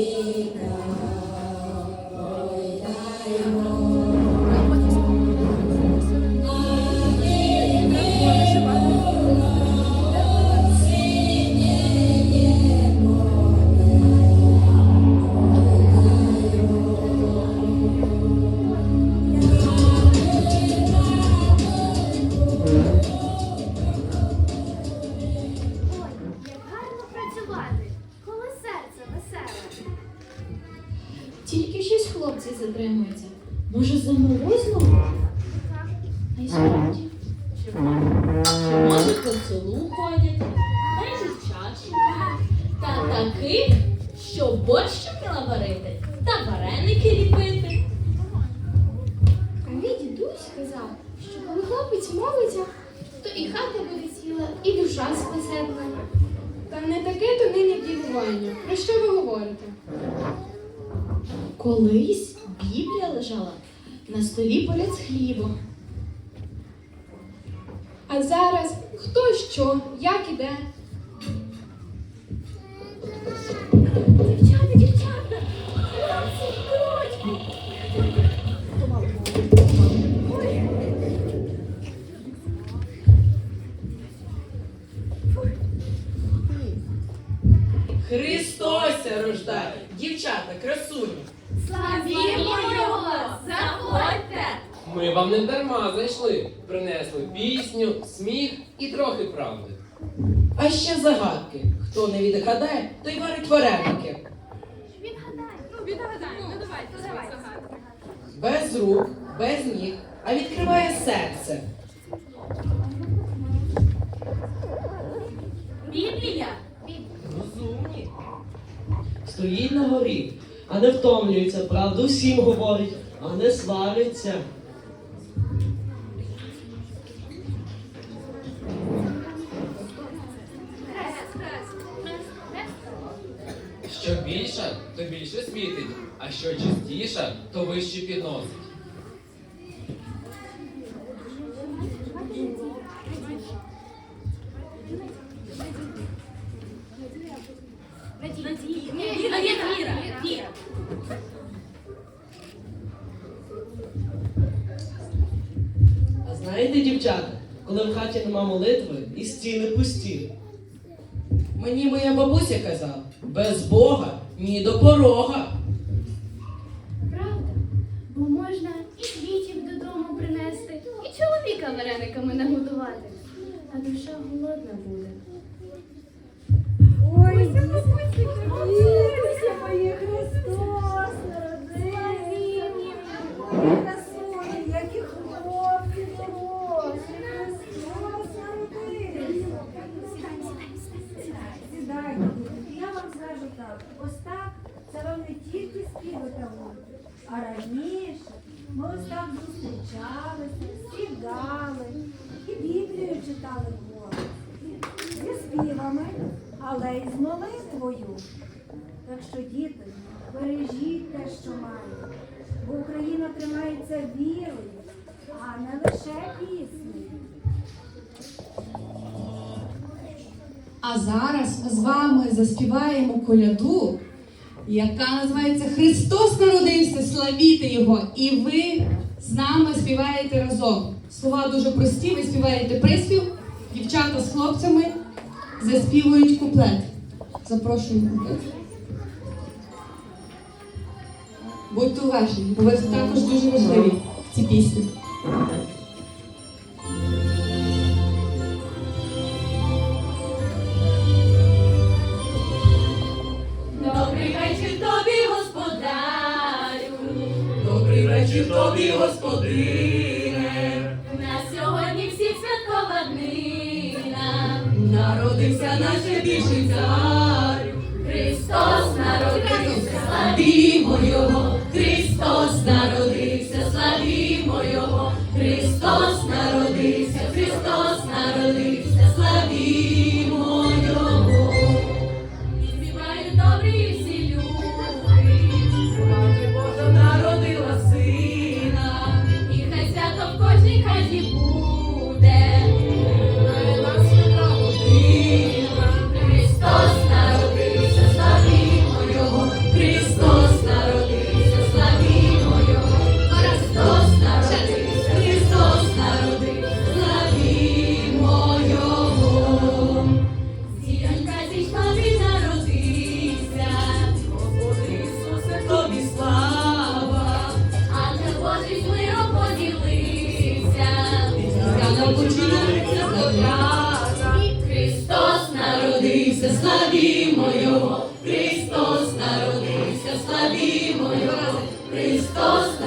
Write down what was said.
Ой, щось хлопці затримуються. Може, заморозило? А й справді. Може по селу ходять, та й дівчат. Та таких, що борщ вміла варити, та вареники ліпити. А мій дідусь сказав, що коли хлопець молиться, то і хата буде ціла, і душа спасенна. Та не таке то нині дівування. Про що ви говорите? Колись Біблія лежала на столі поряд з хлібом. А зараз хто що, як іде? Дівчата, дівчата, хлопці йдуть. Христос рождає, дівчата, красуні. Славімо його! Заходьте! Ми вам не дарма зайшли, принесли пісню, сміх і трохи правди. А ще загадки. Хто не відгадає, той варить вареники. Ну, відгадай, ну давайте, давай. Без рук, без ніг, а відкриває серце. Біблія. Розумні. Стоїть на горі, а не втомлюється, правду всім говорить, а не свариться. Що більше, то більше світить, а що чистіше, то вище підносить. Надія. Ні, віра, віра, віра. А знаєте, дівчата, коли в хаті нема молитви і стіни пусті. Мені моя бабуся казала, без Бога ні до порога. Правда? Бо можна і квітів додому принести, і чоловіка варениками нагодувати. А душа голодна буде. Ой, дивіться, моє Христос народився. Ой, красуні, які хлопці дорослі, Христос. Сідайте, я вам скажу так, ось так, це не тільки співи гурти, а раніше ми ось так зустрічалися, сідали і Біблію читали але й з молитвою. Так що, діти, бережіть те, що маєте, бо Україна тримається вірою, а не лише піснею. А зараз ми з вами заспіваємо коляду, яка називається Христос народився, славіте Його! І ви з нами співаєте разом. Слова дуже прості, ви співаєте приспів, дівчата з хлопцями заспівують куплет. Запрошую куплет. Будьте уважні, бо ви також дуже важливі в цій пісні. Добрий вечір тобі, господарю. Добрий вечір тобі, господине. Народився наша більший Христос